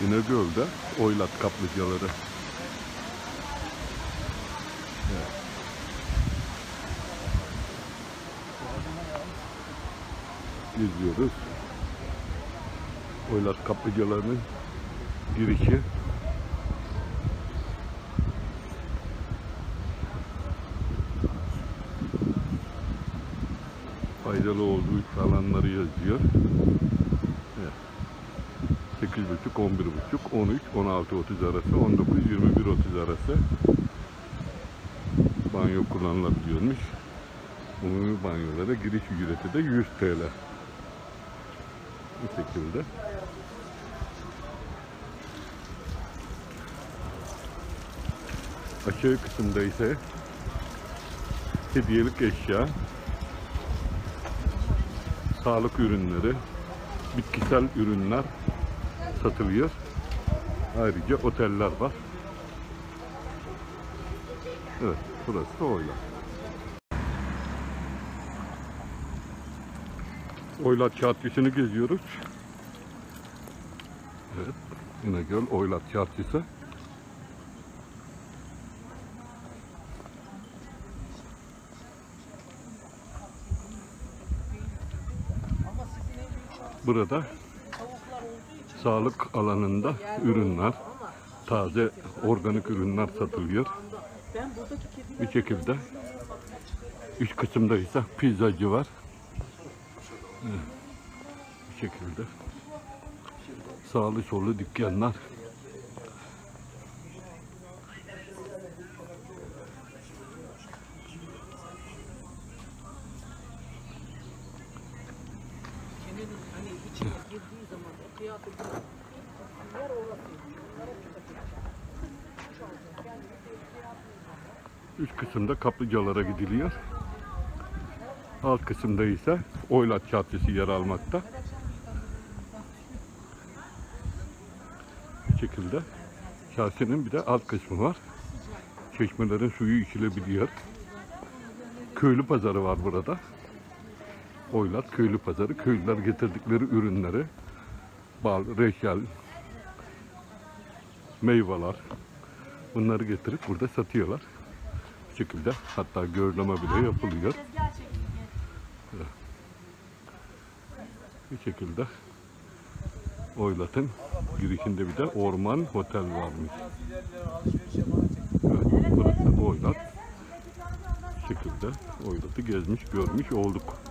İnegöl'de Oylat kaplıcaları. Evet. Geziyoruz. Oylat kaplıcalarının girişi. faydalı olduğu alanları yazıyor. Evet. 8.30, 11.30, 13, 16.30 arası, 19, 21.30 arası banyo kullanılabiliyormuş. Umumi banyolara giriş ücreti de 100 TL. Bu şekilde. Aşağı kısımda ise hediyelik eşya, sağlık ürünleri, bitkisel ürünler satılıyor. Ayrıca oteller var. Evet, burası da Oylat. Oylat Çarşısı'nı geziyoruz. Evet, İnegöl Oylat Çarşısı. Burada sağlık alanında ürünler, taze organik ürünler satılıyor. Bir şekilde üst kısımda ise pizzacı var. Bu şekilde sağlı sollu dükkanlar. Üst kısımda kaplıcalara gidiliyor. Alt kısımda ise Oylat Çarşısı yer almakta. Bu şekilde çarşının bir de alt kısmı var. Çeşmelerin suyu içilebiliyor. Köylü pazarı var burada. Oylat köylü pazarı. Köylüler getirdikleri ürünleri bal, reçel, meyveler bunları getirip burada satıyorlar. Bu şekilde hatta görleme bile yapılıyor. Bu şekilde Oylat'ın girişinde bir de Orman Otel varmış. Evet, burası Oylat. Bu şekilde Oylat'ı gezmiş, görmüş olduk.